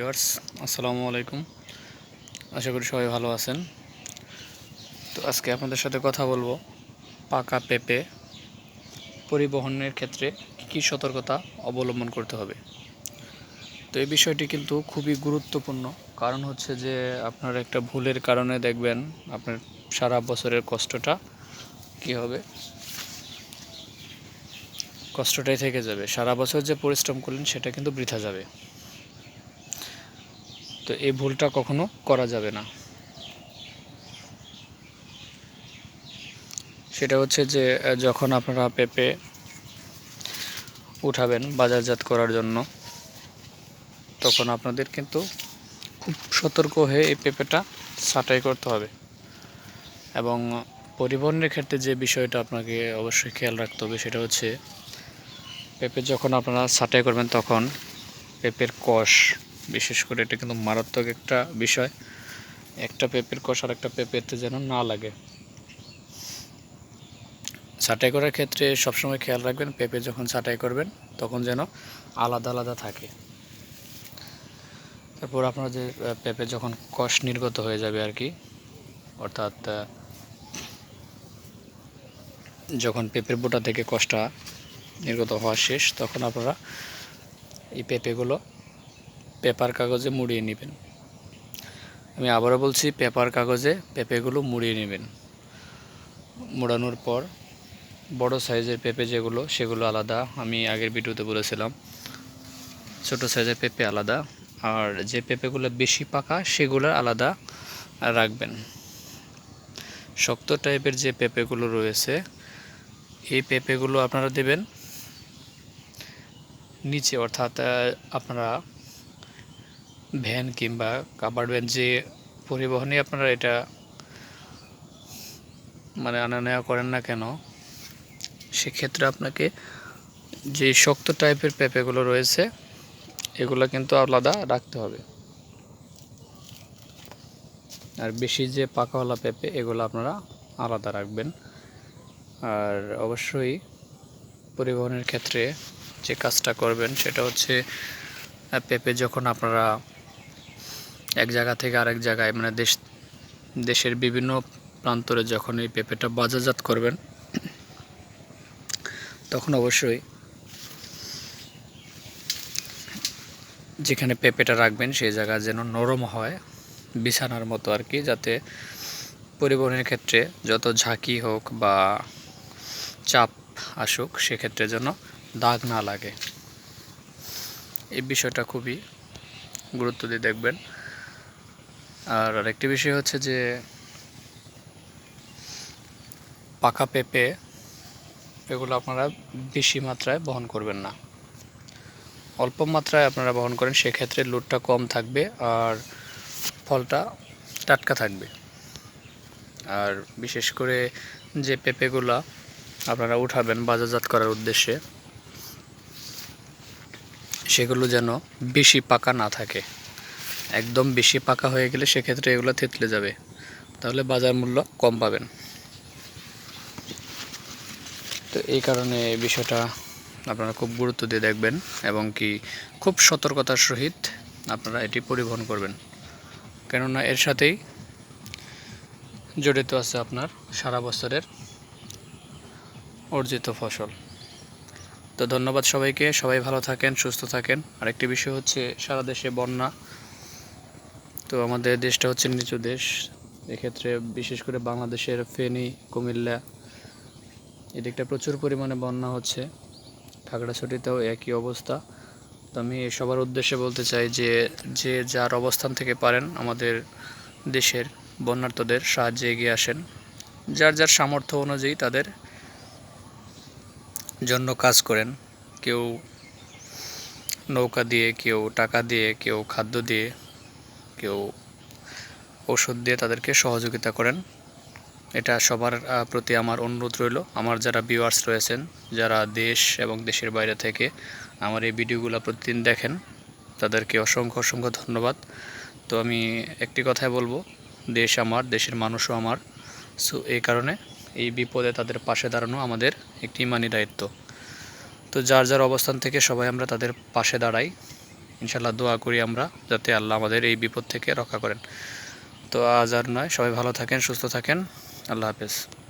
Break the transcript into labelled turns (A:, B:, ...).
A: Viewers, আসসালামু আলাইকুম। আশা করি সবাই ভালো আছেন। তো আজকে আপনাদের সাথে কথা বলব পাকা পেঁপে পরিবহনের ক্ষেত্রে কী কী সতর্কতা অবলম্বন করতে হবে। তো এই বিষয়টি কিন্তু খুবই গুরুত্বপূর্ণ। কারণ হচ্ছে যে আপনার একটা ভুলের কারণে দেখবেন আপনার সারা বছরের কষ্টটা কি হবে? কষ্টটাই থেকে যাবে। সারা বছর যে পরিশ্রম করলেন সেটা কিন্তু বৃথা যাবে। তো এই ভুলটা কখনো করা যাবে না। সেটা হচ্ছে যে যখন আপনারা পেঁপে উঠাবেন বাজারজাত করার জন্য, তখন আপনাদের কিন্তু খুব সতর্ক হয়ে এই পেঁপেটা ছাঁটাই করতে হবে। এবং পরিবহনের ক্ষেত্রে যে বিষয়টা আপনাকে অবশ্যই খেয়াল রাখতে হবে, সেটা হচ্ছে, পেঁপে যখন আপনারা ছাঁটাই করবেন তখন পেঁপের কষ বিশেষ করে এটা কিন্তু মারাত্মক একটা বিষয়। একটা পেঁপের কষ আর একটা পেঁপেতে যেন না লাগে। ছাঁটাই করার ক্ষেত্রে সবসময় খেয়াল রাখবেন, পেঁপে যখন ছাঁটাই করবেন, তখন যেন আলাদা আলাদা থাকে। তারপর আপনার যে পেঁপে যখন কষ নির্গত হয়ে যাবে আর কি, অর্থাৎ যখন পেঁপের বোটা থেকে কষটা নির্গত হওয়া শেষ, তখন আপনারা এই পেঁপেগুলো পেপার কাগজে মুড়িয়ে নেবেন। আমি আবারও বলছি, পেপার কাগজে পেঁপেগুলো মুড়িয়ে নেবেন। মোড়ানোর পর বড় সাইজের পেঁপে যেগুলো, সেগুলো আলাদা। আমি আগের ভিডিওতে বলেছিলাম, ছোট সাইজের পেঁপে আলাদা। আর যে পেঁপেগুলো বেশি পাকা, সেগুলো আলাদা রাখবেন। শক্ত টাইপের যে পেঁপেগুলো রয়েছে, এই পেঁপেগুলো আপনারা দেবেন নিচে, অর্থাৎ আপনারা ভ্যান কিংবা কাবার ভ্যান যে পরিবহনে আপনারা এটা মানে আনা নেওয়া করেন না কেন, সেক্ষেত্রে আপনাকে যে শক্ত টাইপের পেঁপেগুলো রয়েছে, এগুলো কিন্তু আলাদা রাখতে হবে। আর বেশি যে পাকাওয়ালা পেঁপে, এগুলো আপনারা আলাদা রাখবেন। আর অবশ্যই পরিবহনের ক্ষেত্রে যে কাজটা করবেন, সেটা হচ্ছে পেঁপে যখন আপনারা এক জায়গা থেকে আরেক জায়গায় মানে দেশ, দেশের বিভিন্ন প্রান্তরে যখন এই পেঁপেটা বাজারজাত করবেন, তখন অবশ্যই যেখানে পেঁপেটা রাখবেন সেই জায়গা যেন নরম হয়, বিছানার মতো আর কি, যাতে পরিবহনের ক্ষেত্রে যত ঝাঁকি হোক বা চাপ আসুক, সেক্ষেত্রে যেন দাগ না লাগে। এই বিষয়টা খুবই গুরুত্ব দিয়ে দেখবেন। আর আরেকটি বিষয় হচ্ছে যে পাকা পেঁপে, এগুলো আপনারা বেশি মাত্রায় বহন করবেন না। অল্প মাত্রায় আপনারা বহন করেন, সেক্ষেত্রে লোডটা কম থাকবে আর ফলটা টাটকা থাকবে। আর বিশেষ করে যে পেঁপেগুলা আপনারা উঠাবেন বাজারজাত করার উদ্দেশ্যে, সেগুলো যেন বেশি পাকা না থাকে। একদম বেশি পাকা হয়ে গেলে সেক্ষেত্রে এগুলো থেতলে যাবে। তাহলে বাজার মূল্য কম পাবেন। তো এই কারণে এই বিষয়টা আপনারা খুব গুরুত্ব দিয়ে দেখবেন এবং কি খুব সতর্কতার সহিত আপনারা এটি পরিবহন করবেন। কেননা এর সাথেই জড়িত আছে আপনার সারা বছরের অর্জিত ফসল। তো ধন্যবাদ সবাইকে, সবাই ভালো থাকেন, সুস্থ থাকেন। আরেকটি বিষয় হচ্ছে, সারা দেশে বন্যা তো আমাদের দেশটা হচ্ছে নিচু দেশ। এক্ষেত্রে বিশেষ করে বাংলাদেশের ফেনী, কুমিল্লা, এদিকটা প্রচুর পরিমাণে বন্যা হচ্ছে। খাগড়াছড়িতেও একই অবস্থা। তো আমি সবার উদ্দেশ্যে বলতে চাই যে যে যার অবস্থান থেকে পারেন আমাদের দেশের বন্যার্থদের সাহায্যে এগিয়ে আসেন। যার যার সামর্থ্য অনুযায়ী তাদের জন্য কাজ করেন। কেউ নৌকা দিয়ে, কেউ টাকা দিয়ে, কেউ খাদ্য দিয়ে কেউ ওষুধ দিয়ে তাদেরকে সহযোগিতা করেন। এটা সবার প্রতি আমার অনুরোধ রইল। আমার যারা ভিউয়ার্স রয়েছেন, যারা দেশ এবং দেশের বাইরে থেকে আমার এই ভিডিওগুলো প্রতিদিন দেখেন, তাদেরকে অসংখ্য অসংখ্য ধন্যবাদ। তো আমি একটি কথাই বলব, দেশ আমার, দেশের মানুষও আমার। সো, এই কারণে এই বিপদে তাদের পাশে দাঁড়ানো আমাদের একটি ইমানি দায়িত্ব। তো যার যার অবস্থান থেকে সবাই আমরা তাদের পাশে দাঁড়াই। ইনশাল্লাহ দোয়া করি আমরা যাতে আল্লাহ আমাদের এই বিপদ থেকে রক্ষা করেন। তো আজ আর নয়, সবাই ভালো থাকেন, সুস্থ থাকেন। আল্লাহ হাফেজ।